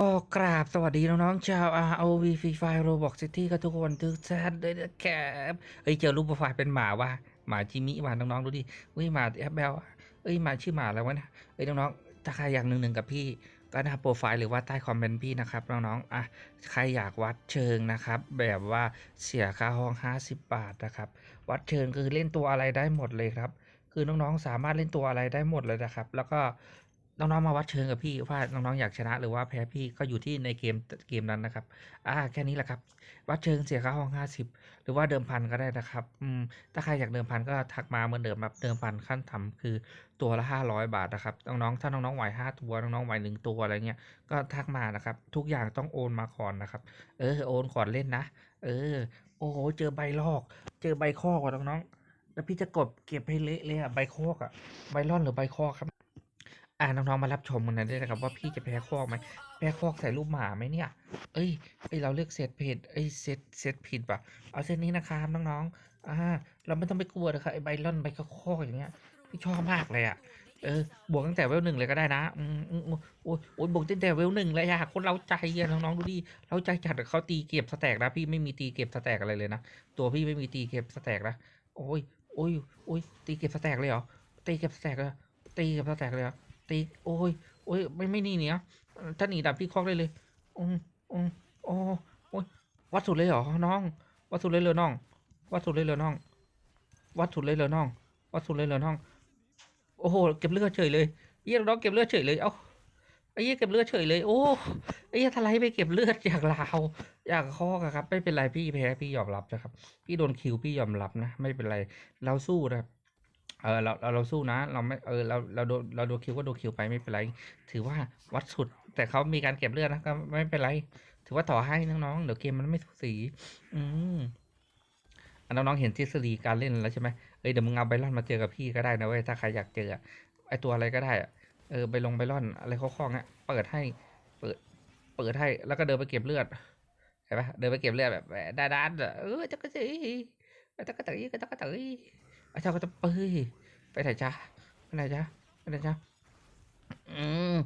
ก็กราบสวัสดีน้องๆชาว ROV Free Fire Roblox City กันทุกคนทุกท่านด้วยนะครับเอ้ยเจอรูปโปรไฟล์เป็นหมาว่ะหมาจิมิว่ะน้องๆดูดิเฮ้ยหมาแอปเบลเอ้ยหมาชื่อหมาแล้ววะนะเอ้ยน้องๆถ้าใครอยากหนึ่งหนึ่งกับพี่ก็หน้าโปรไฟล์หรือว่าใต้คอมเมนต์พี่นะครับน้องๆอะใครอยากวัดเชิงนะครับ แบบว่าเสียค่าห้อง 50 บาทนะครับ วัดเชิงคือเล่นตัวอะไรได้หมดเลยครับคือน้องๆสามารถเล่นตัวอะไรได้หมดเลยนะครับ แล้วก็ น้องๆมาวัดเชิงกับพี่ว่าน้องๆอยากชนะหรือว่าแพ้พี่ก็อยู่ที่ในเกมเกมนั้นนะครับ อ่าแค่นี้แหละครับ วัดเชิงเสียค่าห้อง50หรือว่าเดิมพันก็ได้นะครับอืมถ้าใครอยากเดิมพันก็ทักมาเหมือนเดิมครับเดิมพันขั้นต่ำคือตัวละ500บาทนะครับน้องๆถ้าน้องๆไหว5ตัวน้องๆไหวหนึ่งตัวอะไรเงี้ยก็ทักมานะครับ ทุกอย่างต้องโอนมาก่อนนะครับ เออโอนก่อนเล่นนะ เออ โอ้โหเจอใบลอก เจอใบข้อก่อนน้องๆแล้วพี่จะกดเก็บให้เละเลยอะใบข้อกอะใบล่อนหรือใบข้อครับ อ่าน้องๆมารับชมกันนะได้นะครับว่าพี่จะแพ้คอกไหมแพ้คอกใส่รูปหมาไหมเนี่ย เอ้ยเอ้ยเราเลือกเซตเพจเอ้ยเซตเซตผิดป่ะเอาเซตนี้นะครับน้องๆอ่าเราไม่ต้องไปกลัวนะครับไอ้ใบล่อนใบคอกอย่างเงี้ยพี่ชอบมากเลยอะเออบวกตั้งแต่เวลหนึ่งเลยก็ได้นะอืมโอ้ยโอ้ยบวกตั้งแต่เวลหนึ่งเลยอะคนเราใจอะน้องๆดูดิเราใจจัดเขาตีเก็บสแต็กนะพี่ไม่มีตีเก็บสแต็กอะไรเลยนะตัวพี่ไม่มีตีเก็บสแต็กนะโอ้ยโอ้ยโอ้ยตีเก็บสแต็กเลยเหรอตีเก็บสแต็กเลยตีเก็บสแต็กเลยเหรอ ตีโอ้ยโอ้ยไม่ไม่หนี่เนี่ยถ้าหนีดับพี่คอกได้เลยอืมอืมโอ้โอ้ยวัดสุดเลยเหรอน้อง วัดสุดเลยเหรอน้อง วัดสุดเลยเหรอน้อง วัดสุดเลยเหรอน้อง วัดสุดเลยเหรอน้อง โอ้โหเก็บเลือดเฉยเลยเยี่ยน้องเก็บเลือดเฉยเลยเอ้าไอ้เยี่ยเก็บเลือดเฉยเลยโอ้ไอ้เยี่ยทลายไปเก็บเลือดจากลาวจากคอกอะครับไม่เป็นไรพี่แพ้พี่ยอมรับนะครับ พี่โดนคิวพี่ยอมรับนะ ไม่เป็นไรเราสู้นะครับ เออเราเราเราสู้นะ เราไม่เออเราเราโดนเราโดนคิวก็โดนคิวไปไม่เป็นไร ถือว่าวัดสุด แต่เขามีการเก็บเลือดนะก็ไม่เป็นไร ถือว่าต่อให้น้องๆเดี๋ยวเกมมันไม่สูสี อืมอะน้องๆเห็นทฤษฎีการเล่นแล้วใช่ไหมเอ้ยเดี๋ยวมึงเอาไบลอนมาเจอกับพี่ก็ได้นะเว้ยถ้าใครอยากเจอไอตัวอะไรก็ได้อะเออไปลงไบลอนอะไรข้อๆเงี้ยเปิดให้ เปิด เปิดให้แล้วก็เดินไปเก็บเลือดเห็นปะเดินไปเก็บเลือดแบบด้านด้านๆเออจักรจีจักรจีจักรจี อาจารย์ก็จะเอ้ยไปไหนจ้าไปไหนจ้าไปไหนจ้าอืม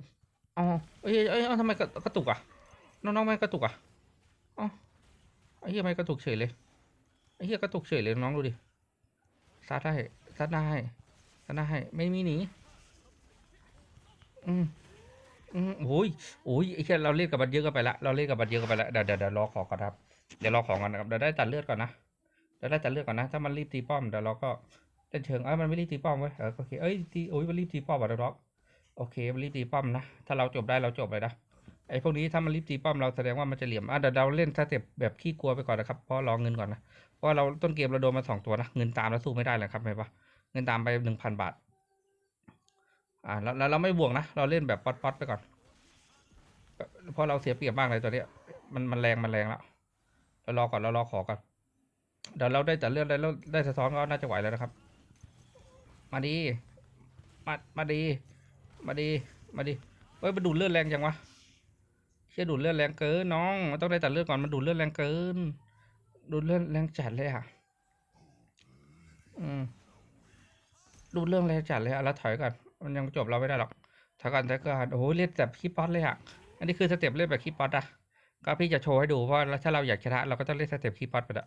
อ๋อเอ้ยเอ้ยอ้าทำไมกระกระตุกอะน้องๆไม่กระตุกอะอ๋อไอ้เหี้ยไม่กระตุกเฉยเลยไอ้เหี้ยกระตุกเฉยเลยน้องดูดิซัดได้ซัดได้ซัดได้ไม่มีหนีอืมอืมโอ้ยโอ้ยไอ้เหี้ยเราเล่นกับมันเยอะกันไปละเราเล่นกับมันเยอะกันไปละเดี๋ยวเดี๋ยวเดี๋ยวรอขอก่อนครับเดี๋ยวรอของก่อนนะครับเดี๋ยวได้ตัดเลือดก่อนนะ เดี๋ยวได้ตัดเลือดก่อนนะ ถ้ามันรีบตีป้อมเดี๋ยวเราก็เล่นเชิงเอ้ยมันไม่รีบตีป้อมเว้ยเออโอเคเอ้ยตีโอ้ยมันรีบตีป้อมอะด็อกโอเคมันรีบตีป้อมนะถ้าเราจบได้เราจบเลยนะไอ้พวกนี้ถ้ามันรีบตีป้อมเราแสดงว่ามันจะเหลี่ยมอะเดี๋ยวเราเล่นสเต็ปแบบขี้กลัวไปก่อนนะครับเพราะรอเงินก่อนนะเพราะเราต้นเกมเราโดนมาสองตัวนะเงินตามเราสู้ไม่ได้เลยครับเห็นปะเงินตามไปหนึ่งพันบาทอ่าแล้วแล้วเราไม่บวกนะ เราเล่นแบบป๊อตๆไปก่อนเพราะเราเสียเปรียบมากเลยตัวเนี้ยมันมันแรงมันแรงแล้วเรารอก่อนเรารอขอก่อน เดี๋ยวเราได้จัดเลือดแล้วได้สะท้อนก็น่าจะไหวแล้วนะครับ มาดี มา มาดี มาดี มาดี เฮ้ยมันดูดเลือดแรงจังวะเชี่ยดูดเลือดแรงเกินน้อง มันต้องได้ตัดเลือดก่อนมันดูดเลือดแรงเกิน ดูดเลือดแรงจัดเลยอะ อืม ดูดเรื่องแรงจัดเลยอะแล้วถอยก่อน มันยังจบเราไม่ได้หรอกถอยก่อนถอยก่อนโอ้โหเล่นแบบคีป๊อตเลยอะ อันนี้คือสเต็ปเล่นแบบคีป๊อตอะ ก็พี่จะโชว์ให้ดูเพราะถ้าเราอยากชนะเราก็ต้องเล่นสเต็ปคีป๊อตไปอะ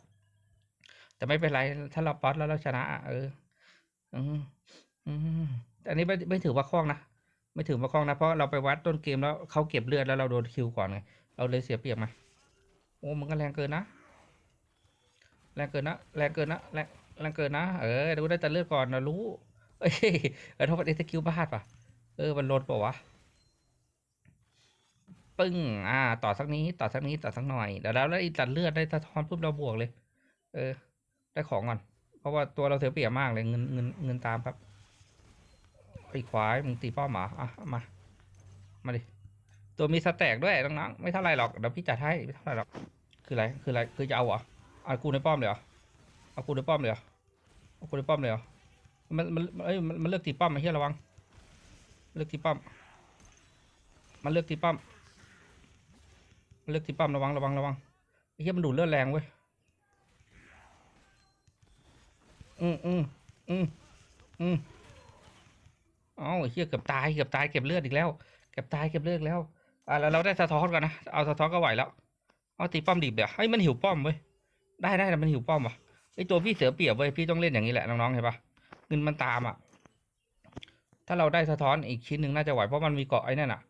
แต่ไม่เป็นไร ถ้าเราป๊อตแล้วเราชนะเอออืมอืมอันนี้ไม่ไม่ถือว่าคล่องนะไม่ถือว่าคล่องนะเพราะเราไปวัดต้นเกมแล้วเขาเก็บเลือดแล้วเราโดนคิวก่อนไงเราเลยเสียเปรียบมโอ้มันก็แรงเกินนะแรงเกินนะแรงเกินนะแรงแรงเกินนะเออดูได้แต่เลือดก่อนนะรู้เอ้ยเออโทษเอสกิลพลาดป่ะเออมันลดป่าวะปึ้ง อ่า ต่อสักนี้ ต่อสักนี้ ต่อสักหน่อย เดี๋ยวเราได้ตัดเลือดได้สะท้อนปุ๊บเราบวกเลย เออ ได้ของก่อน เพราะว่าตัวเราเสียเปรียบมากเลยเงินเงินเงินตามครับไอ้ควายมึงตีป้อมหรออะเอามา มาดิ ตัวมีสแต็กด้วยน้องๆไม่เท่าไรหรอกเดี๋ยวพี่จัดให้ไม่เท่าไรหรอก คืออะไรคืออะไรคือจะเอาเหรอเอากูในป้อมเลยเหรอเอากูในป้อมเลยเหรอเอากูในป้อมเลยเหรอมันมันเอ้ยมันมันเลือกตีป้อมไอ้เหี้ยระวัง เลือกตีป้อม มันเลือกตีป้อม มันเลือกตีป้อมระวังระวังระวังไอ้เหี้ยมันดูดเลือดแรงเว้ย อืมอืมอืมอืมเอ้าไอ้เฮียเกือบตายเกือบตายเก็บเลือดอีกแล้วเก็บตายเก็บเลือดแล้ว อะแล้วเราได้สะท้อนกันนะเอาสะท้อนก็ไหวแล้วเอาตีป้อมดิบเดี๋ยวเฮ้ยมันหิวป้อมเว้ยได้ได้แต่มันหิวป้อมว่ะไอตัวพี่เสือเปียบเว้ยพี่ต้องเล่นอย่างนี้แหละน้องๆเห็นปะเงินมันตามอะ ถ้าเราได้สะท้อนอีกชิ้นหนึ่งน่าจะไหวเพราะมันมีเกาะไอ้นั่นอะ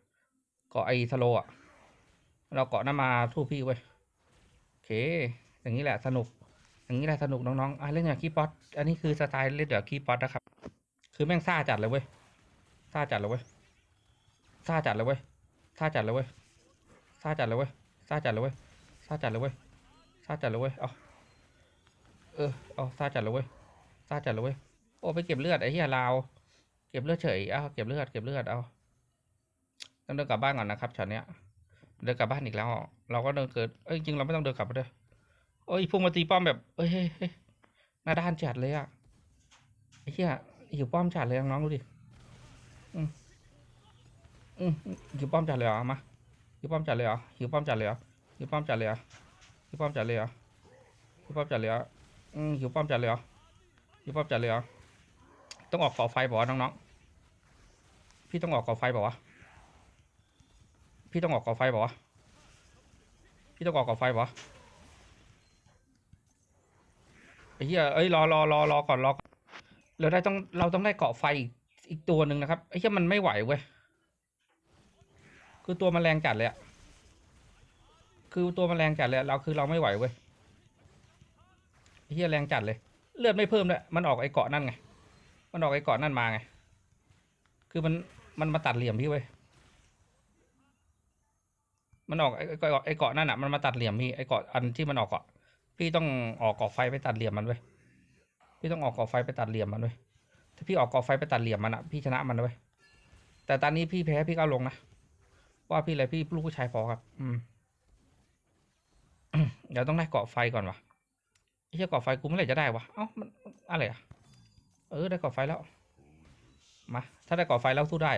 เกาะไอ้สโลอะ เราเกาะนั่นมาทู่พี่เว้ยโอเค อย่างนี้แหละสนุก อย่างนี้แหละสนุกน้องๆอะเล่นอย่างคีย์ป๊อตอันนี้คือสไตล์เล่นแบบคีย์ป๊อตนะครับ คือแม่งซ่าจัดเลยเว้ยซ่าจัดเลยเว้ยซ่าจัดเลยเว้ยซ่าจัดเลยเว้ยซ่าจัดเลยเว้ยซ่าจัดเลยเว้ยซ่าจัดเลยเว้ยซ่าจัดเลยเว้ยเอาเออเอาซ่าจัดเลยเว้ยซ่าจัดเลยเว้ยโอ้ไปเก็บเลือดไอ้เหี้ยลาวเก็บเลือดเฉยเอาเก็บเลือดเก็บเลือดเอาต้องเดินกลับบ้านก่อนนะครับช็อตเนี้ยเดินกลับบ้านอีกแล้ว เราก็เดินเกิดเอ้ยจริงเราไม่ต้องเดินกลับไปด้วย โอ้ยพุ่งมาตีป้อมแบบเอ้ยเฮ้ยหน้าด้านจัดเลยอะไอ้เหี้ยหิวป้อมจัดเลยน้องๆดูดิอืมอืมหิวป้อมจัดเลยเหรอมาหิวป้อมจัดเลยเหรอหิวป้อมจัดเลยเหรอหิวป้อมจัดเลยเหรอหิวป้อมจัดเลยเหรอหิวป้อมจัดเลยเหรออืมหิวป้อมจัดเลยเหรอหิวป้อมจัดเลยเหรอต้องออกก่อไฟบอกว่าวะน้องๆพี่ต้องออกก่อไฟบอกว่าวะพี่ต้องออกก่อไฟบอกว่าวะพี่ต้องออกก่อไฟบอกว่าวะไอ้ เหี้ยเอ้ยรอรอรอรอก่อนรอก่อนเราได้ต้องเราต้องได้เกาะไฟอีกตัวหนึ่งนะครับไอ้เหี้ยมันไม่ไหวเว้ยคือตัวมันแรงจัดเลยอะคือตัวมันแรงจัดเลยเราคือเราไม่ไหวเว้ยไอ้เฮียแรงจัดเลย เลือดไม่เพิ่มเลยมันออกไอ้เกาะนั่นไงมันออกไอ้เกาะนั่นมาไงคือมันมันมาตัดเหลี่ยมพี่เว้ยมันออกไอ้ไอ้เกาะไอ้เกาะนั่นอะมันมาตัดเหลี่ยมพี่ไอ้เกาะอันที่มันออกเกาะ พี่ต้องออกเกาะไฟไปตัดเหลี่ยมมันเว้ยพี่ต้องออกเกาะไฟไปตัดเหลี่ยมมันเว้ยถ้าพี่ออกเกาะไฟไปตัดเหลี่ยมมันอะพี่ชนะมันนะเว้ยแต่ตอนนี้พี่แพ้พี่ก็ลงนะว่าพี่อะไรพี่ลูกผู้ชายพอครับ อืมเดี๋ยวต้องได้เกาะไฟก่อนวะไอ้เหี้ยเกาะไฟกูเมื่อไหร่จะได้วะเอ้ามันอะไรอะเออได้เกาะไฟแล้วมาถ้าได้เกาะไฟแล้วสู้ได้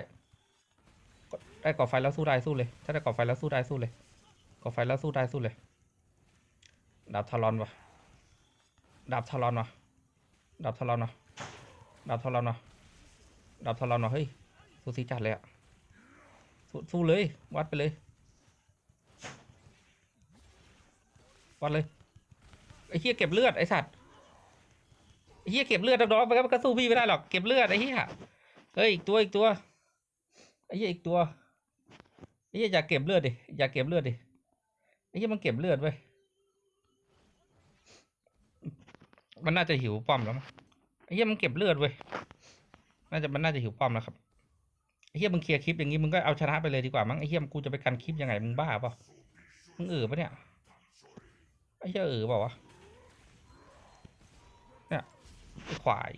ได้เกาะไฟแล้วสู้ได้สู้เลย ถ้าได้เกาะไฟแล้วสู้ได้สู้เลยเกาะไฟแล้วสู้ได้สู้เลย ดาบทารอนวะดาบทารอนวะดาบทารอนวะดาบทารอนวะดาบทารอนวะเฮ้ยสู้ซีจัดเลยอะสู้สู้เลยวัดไปเลยวัดเลยไอ้เหี้ยเก็บเลือดไอ้สัตว์ไอ้เหี้ยเก็บเลือดน้องมันก็ก็สู้พี่ไม่ได้หรอกเก็บเลือดไอ้เหี้ยเฮ้ยอีกตัวอีกตัวไอ้เหี้ยอีกตัวไอ้เหี้ยอยากเก็บเลือดดิอยากเก็บเลือดดิไอ้เหี้ยมันเก็บเลือดเว้ย มันน่าจะหิวป้อมแล้วมั้งไอ้เหี้ยมันเก็บเลือดเว้ยน่าจะมันน่าจะหิวป้อมแล้วครับไอ้เฮียมึงเคลียร์คลิปอย่างงี้มึงก็เอาชนะไปเลยดีกว่ามั้งไอ้เฮียกูจะไปกันคลิปยังไงมึงบ้าเปล่ามึงเออปะเนี่ยไอ้เฮียเออเปล่าวะเนี่ยไอ้ควาย